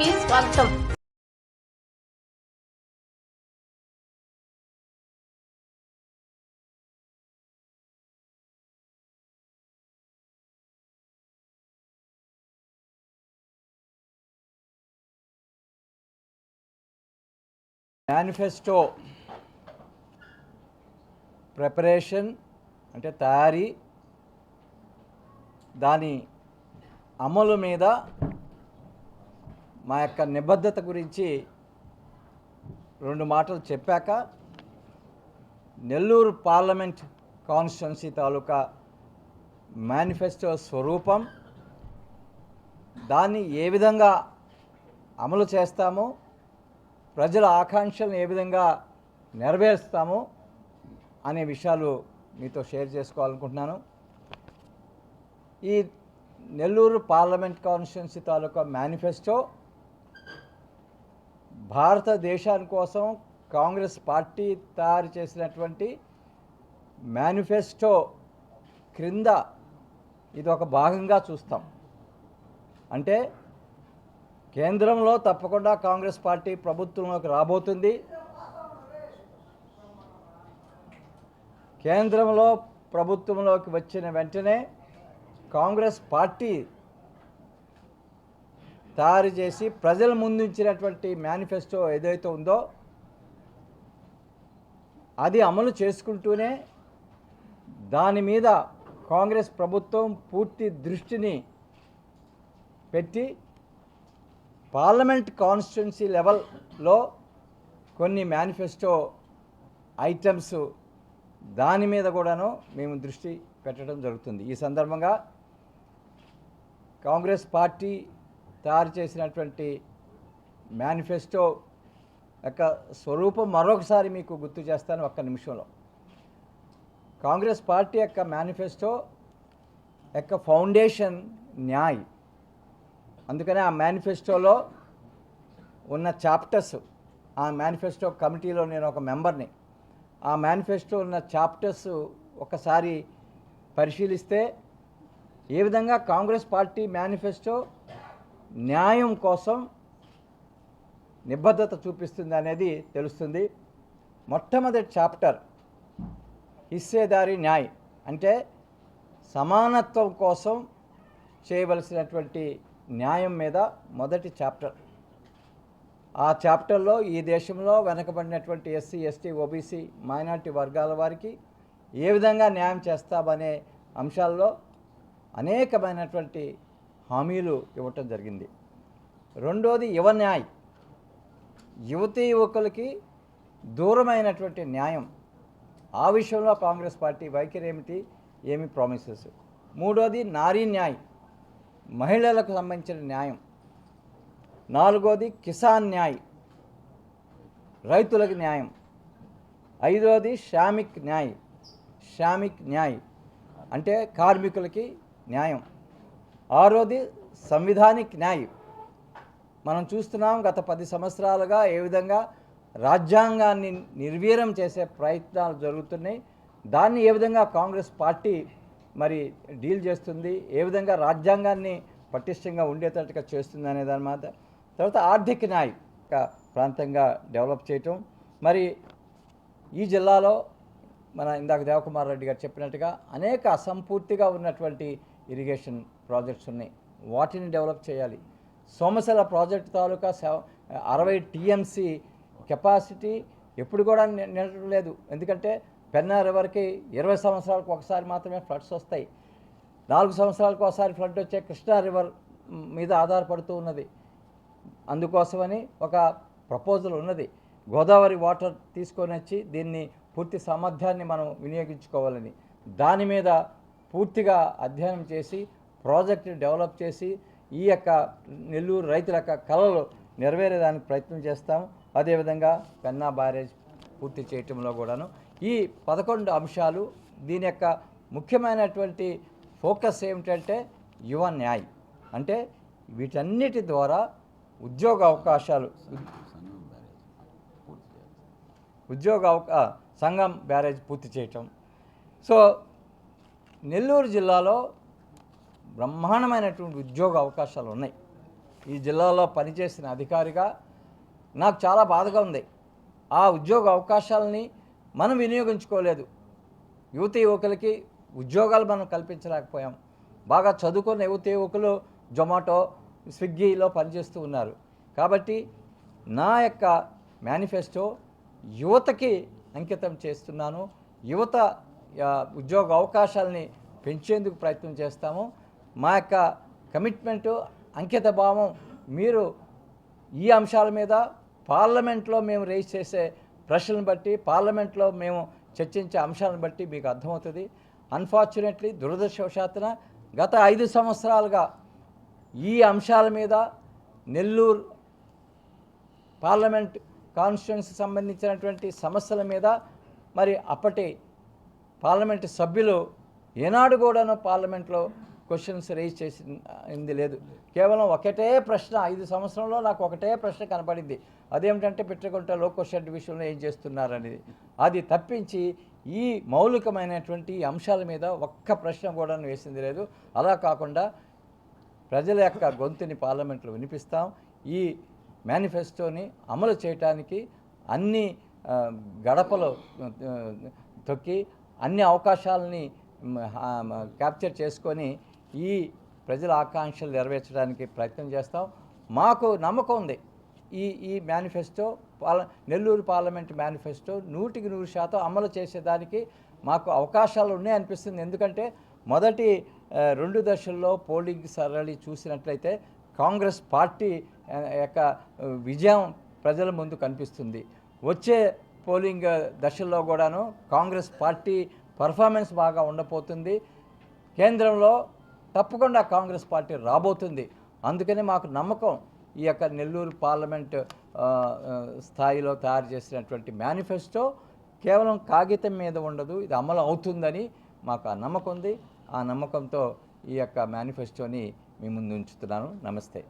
కి స్వాగతం. Manifesto preparation అంటే తయారీ దాని అమలు మీద మా యొక్క నిబద్ధత గురించి రెండు మాటలు చెప్పాక నెల్లూరు పార్లమెంట్ కాన్స్టిట్యున్సీ తాలూకా మేనిఫెస్టో స్వరూపం దాన్ని ఏ విధంగా అమలు చేస్తామో ప్రజల ఆకాంక్షలను ఏ విధంగా నెరవేరుస్తామో అనే విషయాలు మీతో షేర్ చేసుకోవాలనుకుంటున్నాను. ఈ నెల్లూరు పార్లమెంట్ కాన్స్టిట్యున్సీ తాలూకా మేనిఫెస్టో భారతదేశాని కోసం కాంగ్రెస్ పార్టీ తయారు చేసినటువంటి మేనిఫెస్టో క్రింద ఇది ఒక భాగంగా చూస్తాం. అంటే కేంద్రంలో తప్పకుండా కాంగ్రెస్ పార్టీ ప్రభుత్వంలోకి రాబోతుంది. కేంద్రంలో ప్రభుత్వంలోకి వచ్చిన వెంటనే కాంగ్రెస్ పార్టీ తయారు చేసి ప్రజల ముందుంచినటువంటి మేనిఫెస్టో ఏదైతే ఉందో అది అమలు చేసుకుంటూనే దాని మీద కాంగ్రెస్ ప్రభుత్వం పూర్తి దృష్టిని పెట్టి పార్లమెంట్ కాన్స్టిట్యున్సీ లెవెల్లో కొన్ని మేనిఫెస్టో ఐటమ్స్ దాని మీద కూడాను మేము దృష్టి పెట్టడం జరుగుతుంది. ఈ సందర్భంగా కాంగ్రెస్ పార్టీ తయారు చేసినటువంటి మేనిఫెస్టో యొక్క స్వరూపం మరొకసారి మీకు గుర్తు చేస్తాను ఒక్క నిమిషంలో. కాంగ్రెస్ పార్టీ యొక్క మేనిఫెస్టో యొక్క ఫౌండేషన్ న్యాయ్. అందుకనే ఆ మేనిఫెస్టోలో ఉన్న చాప్టర్స్ ఆ మేనిఫెస్టో కమిటీలో నేను ఒక మెంబర్ని ఆ మేనిఫెస్టో ఉన్న చాప్టర్స్ ఒకసారి పరిశీలిస్తే ఏ విధంగా కాంగ్రెస్ పార్టీ మేనిఫెస్టో న్యాయం కోసం నిబద్ధత చూపిస్తుంది అనేది తెలుస్తుంది. మొట్టమొదటి చాప్టర్ హిస్సేదారి న్యాయ్. అంటే సమానత్వం కోసం చేయవలసినటువంటి న్యాయం మీద మొదటి చాప్టర్. ఆ చాప్టర్లో ఈ దేశంలో వెనకబడినటువంటి ఎస్సీ ఎస్టీ ఓబీసీ మైనార్టీ వర్గాల వారికి ఏ విధంగా న్యాయం చేస్తామనే అంశాల్లో అనేకమైనటువంటి హామీలు ఇవ్వటం జరిగింది. రెండోది యువ న్యాయ్ యువతీ యువకులకి దూరమైనటువంటి న్యాయం. ఆ విషయంలో కాంగ్రెస్ పార్టీ వైఖరి ఏమిటి? ఏమి ప్రామిసెస్? మూడోది నారీ న్యాయ్. మహిళలకు సంబంధించిన న్యాయం. నాలుగోది కిసాన్ న్యాయ్. రైతులకు న్యాయం. ఐదోది శ్రామిక్ న్యాయ్. శ్రామిక్ న్యాయ్. అంటే కార్మికులకి న్యాయం. ఆరోది సంవిధానిక్ న్యాయ్. మనం చూస్తున్నాం గత పది సంవత్సరాలుగా ఏ విధంగా రాజ్యాంగాన్ని నిర్వీర్యం చేసే ప్రయత్నాలు జరుగుతున్నాయి. దాన్ని ఏ విధంగా కాంగ్రెస్ పార్టీ మరి డీల్ చేస్తుంది ఏ విధంగా రాజ్యాంగాన్ని పటిష్టంగా ఉండేటట్టుగా చేస్తుంది అనే దాని మాట. తర్వాత ఆర్థిక న్యాయ ప్రాంతంగా డెవలప్ చేయటం. మరి ఈ జిల్లాలో మన ఇందాక దేవకుమార్ రెడ్డి గారు చెప్పినట్టుగా అనేక అసంపూర్తిగా ఉన్నటువంటి ఇరిగేషన్ ప్రాజెక్ట్స్ ఉన్నాయి. వాటిని డెవలప్ చేయాలి. సోమశల ప్రాజెక్ట్ తాలూకా సెవ- అరవై టీఎంసీ కెపాసిటీ ఎప్పుడు కూడా ని- లేదు. ఎందుకంటే పెన్నా రివర్కి ఇరవై సంవత్సరాలకు ఒకసారి మాత్రమే ఫ్లడ్స్ వస్తాయి. నాలుగు సంవత్సరాలకు ఒకసారి ఫ్లడ్ వచ్చే కృష్ణా రివర్ మీద ఆధారపడుతూ ఉన్నది. అందుకోసమని ఒక ప్రపోజల్ ఉన్నది. గోదావరి వాటర్ తీసుకొని వచ్చి దీన్ని పూర్తి సామర్థ్యాన్ని మనం వినియోగించుకోవాలని. దాని మీద పూర్తిగా అధ్యయనం చేసి ప్రాజెక్ట్ని డెవలప్ చేసి ఈ యొక్క నెల్లూరు రైతుల యొక్క కళలు నెరవేరేదానికి ప్రయత్నం చేస్తాము అదేవిధంగా పెన్నా బ్యారేజ్ పూర్తి చేయటంలో కూడాను ఈ పదకొండు అంశాలు దీని యొక్క ముఖ్యమైనటువంటి ఫోకస్ ఏమిటంటే యువ న్యాయ్. అంటే వీటన్నిటి ద్వారా ఉద్యోగ అవకాశాలు ఉద్యోగ అవకా సంఘం బ్యారేజ్ పూర్తి చేయటం. సో నెల్లూరు జిల్లాలో బ్రహ్మాండమైనటువంటి ఉద్యోగ అవకాశాలు ఉన్నాయి ఈ జిల్లాలో పనిచేసిన అధికారిగా నాకు చాలా బాధగా ఉంది. ఆ ఉద్యోగ అవకాశాలని మనం వినియోగించుకోలేదు. యువత యువకులకి ఉద్యోగాలు మనం కల్పించలేకపోయాం. బాగా చదువుకున్న యువత యువకులు జొమాటో స్విగ్గీలో పనిచేస్తూ ఉన్నారు. కాబట్టి నా యొక్క మేనిఫెస్టో యువతకి అంకితం చేస్తున్నాను. యువత ఉద్యోగ అవకాశాలని పెంచేందుకు ప్రయత్నం చేస్తాము. మా యొక్క కమిట్మెంటు అంకిత భావం మీరు ఈ అంశాల మీద పార్లమెంట్లో మేము రేజ్ చేసే ప్రశ్నలను బట్టి పార్లమెంట్లో మేము చర్చించే అంశాలను బట్టి మీకు అర్థమవుతుంది. అన్ఫార్చునేట్లీ దురదృష్టవశాత్తున గత ఐదు సంవత్సరాలుగా ఈ అంశాల మీద నెల్లూరు పార్లమెంట్ కాన్స్టిట్యున్సీ సంబంధించినటువంటి సమస్యల మీద మరి అప్పటి పార్లమెంట్ సభ్యులు ఏనాడు కూడాను పార్లమెంట్లో క్వశ్చన్స్ రేజ్ చేసింది లేదు. కేవలం ఒకటే ప్రశ్న ఐదు సంవత్సరంలో నాకు ఒకటే ప్రశ్న కనపడింది. అదేమిటంటే పెట్టుకుంటే లో క్వశ్చన్ విషయంలో ఏం చేస్తున్నారనేది. అది తప్పించి ఈ మౌలికమైనటువంటి అంశాల మీద ఒక్క ప్రశ్న కూడా వేసింది లేదు. అలా కాకుండా ప్రజల యొక్క గొంతుని పార్లమెంట్లో వినిపిస్తాం. ఈ మేనిఫెస్టోని అమలు చేయటానికి అన్ని గడపలు తొక్కి అన్ని అవకాశాలని క్యాప్చర్ చేసుకొని ఈ ప్రజల ఆకాంక్షలు నెరవేర్చడానికి ప్రయత్నం చేస్తాం. మాకు నమ్మకం ఉంది. ఈ ఈ మేనిఫెస్టో పాల నెల్లూరు పార్లమెంట్ మేనిఫెస్టో నూటికి నూరు శాతం అమలు చేసేదానికి మాకు అవకాశాలు ఉన్నాయి అనిపిస్తుంది. ఎందుకంటే మొదటి రెండు దశల్లో పోలింగ్ సరళి చూసినట్లయితే కాంగ్రెస్ పార్టీ యొక్క విజయం ప్రజల ముందు కనిపిస్తుంది. వచ్చే పోలింగ్ దశల్లో కూడాను కాంగ్రెస్ పార్టీ పర్ఫార్మెన్స్ బాగా ఉండబోతుంది. కేంద్రంలో తప్పకుండా కాంగ్రెస్ పార్టీ రాబోతుంది. అందుకనే మాకు నమ్మకం ఈ యొక్క నెల్లూరు పార్లమెంట్ స్థాయిలో తయారు చేసినటువంటి మేనిఫెస్టో కేవలం కాగితం మీద ఉండదు ఇది అమలు అవుతుందని మాకు ఆ నమ్మకం ఉంది. ఆ నమ్మకంతో ఈ యొక్క మేనిఫెస్టోని మీ ముందు ఉంచుతున్నాను. నమస్తే.